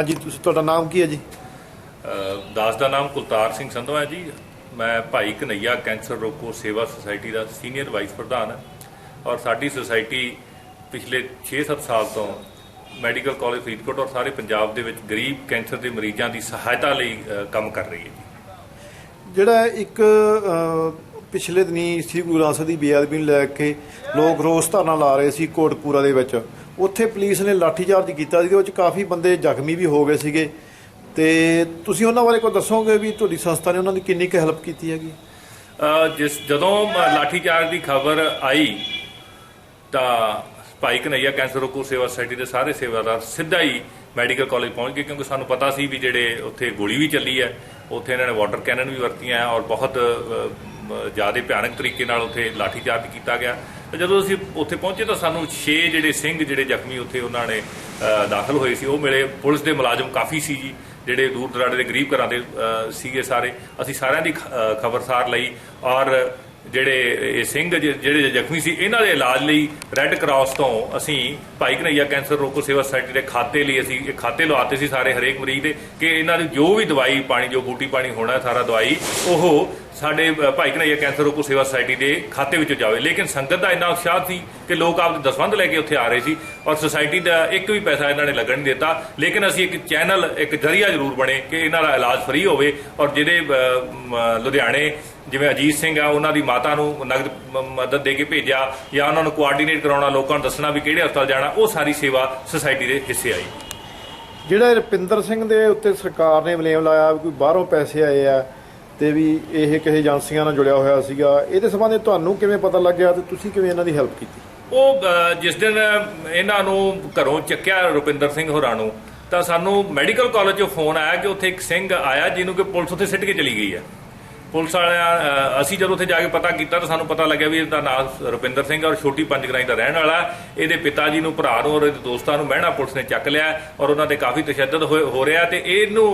ਹਾਂਜੀ ਤੁਸੀਂ ਤੁਹਾਡਾ ਨਾਮ ਕੀ ਹੈ ਜੀ? ਅ, ਦਾਸ ਦਾ ਨਾਮ ਕੁਲਤਾਰ ਸਿੰਘ ਸੰਧਵਾ ਹੈ ਜੀ। ਮੈਂ ਭਾਈ ਕਨਈਆ ਕੈਂਸਰ ਰੋਕੋ ਸੇਵਾ ਸੁਸਾਇਟੀ ਦਾ ਸੀਨੀਅਰ ਵਾਈਸ ਪ੍ਰਧਾਨ ਹਾਂ ਔਰ ਸਾਡੀ ਸੁਸਾਇਟੀ ਪਿਛਲੇ 6-7 ਸਾਲ ਤੋਂ ਮੈਡੀਕਲ ਕਾਲਜ ਫਰੀਦਕੋਟ ਔਰ ਸਾਰੇ ਪੰਜਾਬ ਦੇ ਵਿੱਚ ਗਰੀਬ ਕੈਂਸਰ ਦੇ ਮਰੀਜ਼ਾਂ ਦੀ ਸਹਾਇਤਾ ਲਈ ਅ, ਕੰਮ ਕਰ ਰਹੀ ਹੈ ਜੀ। ਜਿਹੜਾ ਇੱਕ ਅਹ, ਪਿਛਲੇ ਦਿਨੀ ਸ੍ਰੀ ਗੁਰੂ ਗ੍ਰੰਥ ਸਾਹਿਬ ਦੀ ਬੇਅਦਬੀ ਨੂੰ ਲੈ ਕੇ ਲੋਕ ਰੋਸ ਧਰਨਾ ਲਾ ਰਹੇ ਸੀ ਕੋਟਪੂਰਾ ਦੇ ਵਿੱਚ। ਉੱਥੇ ਪੁਲਿਸ ਨੇ ਲਾਠੀਚਾਰਜ ਕੀਤਾ ਜਿਹਦੇ ਵਿੱਚ ਕਾਫੀ ਬੰਦੇ ਜ਼ਖਮੀ ਵੀ ਹੋ ਗਏ ਸੀਗੇ। ਤੇ ਤੁਸੀਂ ਉਹਨਾਂ ਬਾਰੇ ਕੋਈ ਦੱਸੋਗੇ ਵੀ ਤੁਹਾਡੀ ਸੰਸਥਾ ਨੇ ਉਹਨਾਂ ਦੀ ਕਿੰਨੀ ਕੁ ਹੈਲਪ ਕੀਤੀ ਹੈਗੀ? ਜਿਸ ਜਦੋਂ ਲਾਠੀਚਾਰਜ ਦੀ ਖਬਰ ਆਈ, ਤਾਂ ਭਾਈ ਕਨਈਆ ਕੈਂਸਰ ਰੋਕੋ ਸੇਵਾ ਸੋਸਾਇਟੀ ਦੇ ਸਾਰੇ ਸੇਵਾਦਾਰ ਸਿੱਧਾ ਹੀ ਮੈਡੀਕਲ ਕਾਲਜ ਪਹੁੰਚ ਗਏ, ਕਿਉਂਕਿ ਸਾਨੂੰ ਪਤਾ ਸੀ ਵੀ ਜਿਹੜੇ ਉੱਥੇ ਗੋਲੀ ਵੀ ਚੱਲੀ ਹੈ, ਉੱਥੇ ਇਹਨਾਂ ਨੇ ਵਾਟਰ ਕੈਨਨ ਵੀ ਵਰਤੀਆਂ ਔਰ ਬਹੁਤ ਜ਼ਿਆਦਾ ਭਿਆਨਕ ਤਰੀਕੇ ਨਾਲ ਉੱਥੇ ਲਾਠੀਚਾਰਜ ਕੀਤਾ ਗਿਆ। ਤੇ ਜਦੋਂ ਅਸੀਂ ਉੱਥੇ ਪਹੁੰਚੇ ਤਾਂ ਸਾਨੂੰ 6 ਜਿਹੜੇ ਸਿੰਘ, ਜਿਹੜੇ ਜ਼ਖਮੀ ਉੱਥੇ ਉਹਨਾਂ ਨੇ ਦਾਖਲ ਹੋਏ ਸੀ। ਉਹ ਮਿਲੇ। ਪੁਲਿਸ ਦੇ ਮੁਲਾਜ਼ਮ ਕਾਫੀ ਸੀ ਜੀ, ਜਿਹੜੇ ਦੂਰ ਦਰਾਡੇ ਦੇ ਗਰੀਬ ਘਰਾਂ ਦੇ ਸੀਗੇ ਸਾਰੇ। ਅਸੀਂ ਸਾਰਿਆਂ ਦੀ ਖਬਰਸਾਰ ਲਈ ਔਰ ਜਿਹੜੇ ਇਹ ਸਿੰਘ ਜਿਹੜੇ ਜ਼ਖਮੀ ਸੀ, ਇਹਨਾਂ ਦੇ ਇਲਾਜ ਲਈ ਰੈੱਡ ਕਰਾਸ ਤੋਂ ਅਸੀਂ ਭਾਈ ਕਨਈਆ ਕੈਂਸਰ ਰੋਕੋ ਸੇਵਾ ਸੁਸਾਇਟੀ ਦੇ ਖਾਤੇ ਲਈ ਅਸੀਂ, ਇਹ ਖਾਤੇ ਲਵਾਤੇ ਸੀ ਸਾਰੇ ਹਰੇਕ ਮਰੀਜ਼ ਦੇ ਕਿ ਇਹਨਾਂ ਦੀ ਜੋ ਵੀ ਦਵਾਈ ਪਾਣੀ, ਜੋ ਬੂਟੀ ਪਾਣੀ ਹੋਣਾ, ਸਾਰਾ ਦਵਾਈ, ਉਹ ਸਾਡੇ ਭਾਈ ਕਨਈਆ ਕੈਂਸਰ ਰੋਕੋ ਸੇਵਾ ਸੁਸਾਇਟੀ ਦੇ ਖਾਤੇ ਵਿੱਚੋਂ ਜਾਵੇ। ਲੇਕਿਨ ਸੰਗਤ ਦਾ ਇੰਨਾ ਉਤਸ਼ਾਹ ਸੀ ਕਿ ਲੋਕ ਆਪ ਦੇ ਦਸਵੰਧ ਲੈ ਕੇ ਉੱਥੇ ਆ ਰਹੇ ਸੀ ਔਰ ਸੁਸਾਇਟੀ ਦਾ ਇੱਕ ਵੀ ਪੈਸਾ ਇਹਨਾਂ ਨੇ ਲੱਗਣ ਨਹੀਂ ਦਿੱਤਾ। ਲੇਕਿਨ ਅਸੀਂ ਇੱਕ ਚੈਨਲ, ਇੱਕ ਜਰੀਆ ਜ਼ਰੂਰ ਬਣੇ ਕਿ ਇਹਨਾਂ ਦਾ ਇਲਾਜ ਫ੍ਰੀ ਹੋਵੇ ਔਰ ਜਿਹੜੇ ਲੁਧਿਆਣੇ ਜਿਵੇਂ ਅਜੀਤ ਸਿੰਘ ਆ, ਉਹਨਾਂ ਦੀ ਮਾਤਾ ਨੂੰ ਨਗਦ ਮਦਦ ਦੇ ਕੇ ਭੇਜਿਆ ਜਾਂ ਉਹਨਾਂ ਨੂੰ ਕੋਆਰਡੀਨੇਟ ਕਰਾਉਣਾ, ਲੋਕਾਂ ਨੂੰ ਦੱਸਣਾ ਵੀ ਕਿਹੜੇ ਹਸਪਤਾਲ ਜਾਣਾ, ਉਹ ਸਾਰੀ ਸੇਵਾ ਸੁਸਾਇਟੀ ਦੇ ਹਿੱਸੇ ਆਈ। ਜਿਹੜਾ ਰੁਪਿੰਦਰ ਸਿੰਘ ਦੇ ਉੱਤੇ ਸਰਕਾਰ ਨੇ ਬਲੇਮ ਲਾਇਆ, ਵੀ ਕੋਈ ਬਾਹਰੋਂ ਪੈਸੇ ਆਏ ਆ ਤੇ ਵੀ ਇਹ ਕਿਸੇ ਏਜੰਸੀਆਂ ਨਾਲ ਜੁੜਿਆ ਹੋਇਆ ਸੀਗਾ। ਇਹਦੇ ਸੰਬੰਧੇ ਤੁਹਾਨੂੰ ਕਿਵੇਂ ਪਤਾ ਲੱਗਿਆ ਤੇ ਤੁਸੀਂ ਕਿਵੇਂ ਇਹਨਾਂ ਦੀ ਹੈਲਪ ਕੀਤੀ? ਉਹ ਜਿਸ ਦਿਨ ਇਹਨਾਂ ਨੂੰ ਘਰੋਂ ਚੱਕਿਆ ਰੁਪਿੰਦਰ ਸਿੰਘ ਹੋਰਾਂ ਨੂੰ, ਤਾਂ ਸਾਨੂੰ ਮੈਡੀਕਲ ਕਾਲਜ ਤੋਂ ਫੋਨ ਆਇਆ ਕਿ ਉੱਥੇ ਇੱਕ ਸਿੰਘ ਆਇਆ ਜਿਹਨੂੰ ਕਿ ਪੁਲਿਸ ਉੱਥੇ ਸਿੱਟ ਕੇ ਚਲੀ ਗਈ ਹੈ। ਪੁਲਿਸ ਵਾਲਿਆਂ ਅ, ਅਸੀਂ ਜਦੋਂ ਉੱਥੇ ਜਾ ਕੇ ਪਤਾ ਕੀਤਾ ਤਾਂ ਸਾਨੂੰ ਪਤਾ ਲੱਗਿਆ ਵੀ ਇਹਦਾ ਨਾਮ ਰੁਪਿੰਦਰ ਸਿੰਘ ਹੈ ਔਰ ਛੋਟੀ ਪੰਜਗਰਾਈ ਦਾ ਰਹਿਣ ਵਾਲਾ ਹੈ। ਇਹਦੇ ਪਿਤਾ ਜੀ ਨੂੰ ਭਰਾ ਨੂੰ ਔਰ ਇਹਦੇ ਦੋਸਤਾਂ ਨੂੰ ਮਹਿਣਾ ਪੁਲਿਸ ਨੇ ਚੱਕ ਲਿਆ ਹੈ ਔਰ ਉਹਨਾਂ ਤੇ ਕਾਫੀ ਤਸ਼ੱਦਦ ਹੋਏ- ਹੋ ਰਿਹਾ ਤੇ ਇਹਨੂੰ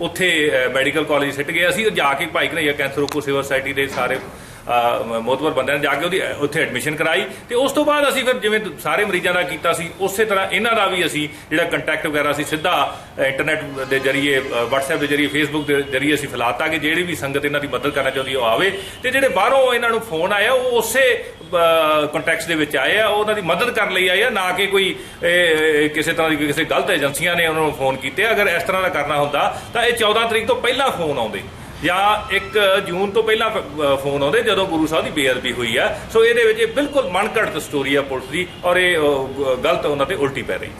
ਉੱਥੇ ਮੈਡੀਕਲ ਕਾਲਜ ਸਿੱਟ ਗਏ ਅਸੀਂ ਜਾ ਕੇ ਭਾਈ ਕਨਈਆ ਕੈਂਸਰ ਰੋਕੋ ਸਿਵਲ ਸੁਸਾਇਟੀ ਦੇ ਸਾਰੇ ਮੋਤਬਰ ਬੰਦਿਆਂ ਨੇ ਜਾ ਕੇ ਉਹਦੀ ਉੱਥੇ ਐਡਮਿਸ਼ਨ ਕਰਾਈ। ਤੇ ਉਸ ਤੋਂ ਬਾਅਦ ਅਸੀਂ ਫਿਰ ਜਿਵੇਂ ਸਾਰੇ ਮਰੀਜ਼ਾਂ ਦਾ ਕੀਤਾ ਸੀ ਉਸੇ ਤਰ੍ਹਾਂ ਇਹਨਾਂ ਦਾ ਵੀ ਅਸੀਂ ਜਿਹੜਾ ਕੰਟੈਕਟ ਵਗੈਰਾ ਸੀ ਸਿੱਧਾ ਅ, ਇੰਟਰਨੈਟ ਦੇ ਜਰੀਏ ਅ, WhatsApp ਦੇ ਜਰੀਏ Facebook ਦੇ ਜਰੀਏ ਅਸੀਂ ਫੈਲਾਤਾ ਕਿ ਜਿਹੜੀ ਵੀ ਸੰਗਤ ਇਹਨਾਂ ਦੀ ਮਦਦ ਕਰਨਾ ਚਾਹੁੰਦੀ ਉਹ ਆਵੇ। ਤੇ ਜਿਹੜੇ ਬਾਹਰੋਂ ਇਹਨਾਂ ਨੂੰ ਫੋਨ ਆਇਆ ਉਹ ਉਸੇ ਕੰਟੈਕਟਸ ਦੇ ਵਿੱਚ ਆਏ ਆ ਉਹਨਾਂ ਦੀ ਮਦਦ ਕਰਨ ਲਈ ਆਏ ਆ ਨਾ ਕਿ ਕੋਈ ਕਿਸੇ ਤਰ੍ਹਾਂ ਦੀ ਕਿਸੇ ਗਲਤ ਏਜੰਸੀਆਂ ਨੇ ਉਹਨਾਂ ਨੂੰ ਫੋਨ ਕੀਤੇ। ਅਗਰ ਇਸ ਤਰ੍ਹਾਂ ਦਾ ਕਰਨਾ ਹੁੰਦਾ ਤਾਂ ਇਹ 14 ਤਰੀਕ ਤੋਂ ਪਹਿਲਾਂ ਫੋਨ ਆਉਂਦੇ। ਜਾਂ 1 ਜੂਨ ਤੋਂ ਪਹਿਲਾਂ ਫੋਨ ਆਉਂਦੇ ਜਦੋਂ ਗੁਰੂ ਸਾਹਿਬ ਦੀ ਬੇਅਦਬੀ ਹੋਈ ਆ। ਸੋ ਇਹਦੇ ਵਿੱਚ ਇਹ ਬਿਲਕੁਲ ਮਨਘੜਤ ਸਟੋਰੀ ਆ ਪੁਲਿਸ ਦੀ ਔਰ ਇਹ ਗਲਤ ਉਹਨਾਂ ਤੇ ਉਲਟੀ ਪੈ ਰਹੀ।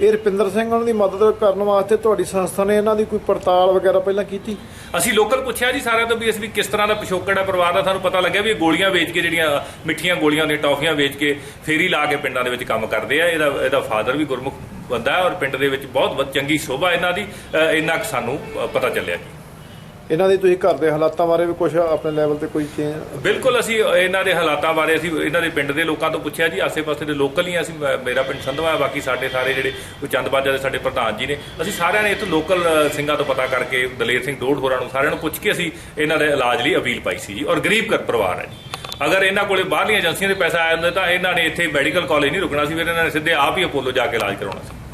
ਇਹ ਰੁਪਿੰਦਰ ਸਿੰਘ ਉਹਨਾਂ ਦੀ ਮਦਦ ਕਰਨ ਵਾਸਤੇ ਤੁਹਾਡੀ ਸੰਸਥਾ ਨੇ ਇਹਨਾਂ ਦੀ ਕੋਈ ਪੜਤਾਲ ਵਗੈਰਾ ਪਹਿਲਾਂ ਕੀਤੀ? ਅਸੀਂ ਲੋਕਲ ਪੁੱਛਿਆ ਜੀ ਸਾਰਿਆਂ ਤੋਂ ਵੀ ਅਸੀਂ ਵੀ ਕਿਸ ਤਰ੍ਹਾਂ ਦਾ ਪਿਛੋਕੜ ਹੈ ਪਰਿਵਾਰ ਦਾ ਸਾਨੂੰ ਪਤਾ ਲੱਗਿਆ ਵੀ ਇਹ ਗੋਲੀਆਂ ਵੇਚ ਕੇ ਜਿਹੜੀਆਂ ਮਿੱਠੀਆਂ ਗੋਲੀਆਂ ਹੁੰਦੀਆਂ ਟੌਫੀਆਂ ਵੇਚ ਕੇ ਫੇਰੀ ਲਾ ਕੇ ਪਿੰਡਾਂ ਦੇ ਵਿੱਚ ਕੰਮ ਕਰਦੇ ਆ। ਇਹਦਾ ਇਹਦਾ ਫਾਦਰ ਵੀ ਗੁਰਮੁਖ ਬੰਦਾ ਹੈ ਔਰ ਪਿੰਡ ਦੇ ਵਿੱਚ ਬਹੁਤ ਚੰਗੀ ਸ਼ੋਭਾ ਇਹਨਾਂ ਦੀ ਇੰਨਾ ਕੁ ਸਾਨੂੰ ਪਤਾ ਚੱਲਿਆ ਜੀ। ਇਹਨਾਂ ਦੇ ਤੁਸੀਂ ਘਰ ਦੇ ਹਾਲਾਤਾਂ ਬਾਰੇ ਵੀ ਕੁਝ ਆਪਣੇ ਲੈਵਲ ਤੇ ਕੋਈ ਚੇਂਜ ਬਿਲਕੁਲ ਅਸੀਂ ਇਹਨਾਂ ਦੇ ਹਾਲਾਤਾਂ ਬਾਰੇ ਅਸੀਂ ਇਹਨਾਂ ਦੇ ਪਿੰਡ ਦੇ ਲੋਕਾਂ ਤੋਂ ਪੁੱਛਿਆ ਜੀ, ਆਸੇ-ਪਾਸੇ ਦੇ ਲੋਕਲ ਹੀ ਅਸੀਂ ਮੇਰਾ ਪਿੰਡ ਸੰਧਵਾ ਹੈ ਬਾਕੀ ਸਾਡੇ ਸਾਰੇ ਜਿਹੜੇ ਕੋਈ ਚੰਦਬਾਜਾ ਦੇ ਸਾਡੇ ਪ੍ਰਧਾਨ ਜੀ ਨੇ, ਅਸੀਂ ਸਾਰਿਆਂ ਨੇ ਇੱਥੇ ਲੋਕਲ ਸਿੰਘਾਂ ਤੋਂ ਪਤਾ ਕਰਕੇ, ਦਲੇਰ ਸਿੰਘ ਡੋੜ ਹੋਰਾਂ ਨੂੰ ਸਾਰਿਆਂ ਨੂੰ ਪੁੱਛ ਕੇ ਅਸੀਂ ਇਹਨਾਂ ਦੇ ਇਲਾਜ ਲਈ ਅਪੀਲ ਪਾਈ ਸੀ ਜੀ, ਔਰ ਗਰੀਬ ਘਰ ਪਰਿਵਾਰ ਹੈ ਜੀ। ਅਗਰ ਇਹਨਾਂ ਕੋਲੇ ਬਾਹਰਲੀਆਂ ਏਜੰਸੀਆਂ ਦੇ ਪੈਸਾ ਆਇਆ ਹੁੰਦਾ ਤਾਂ ਇਹਨਾਂ ਨੇ ਇੱਥੇ ਮੈਡੀਕਲ ਕਾਲਜ ਨਹੀਂ ਰੁਕਣਾ ਸੀ, ਫਿਰ ਇਹਨਾਂ ਨੇ ਸਿੱਧੇ ਆਪ ਹੀ ਅਪੋਲੋ ਜਾ ਕੇ ਇਲਾਜ ਕਰਾਉਣਾ ਸੀ।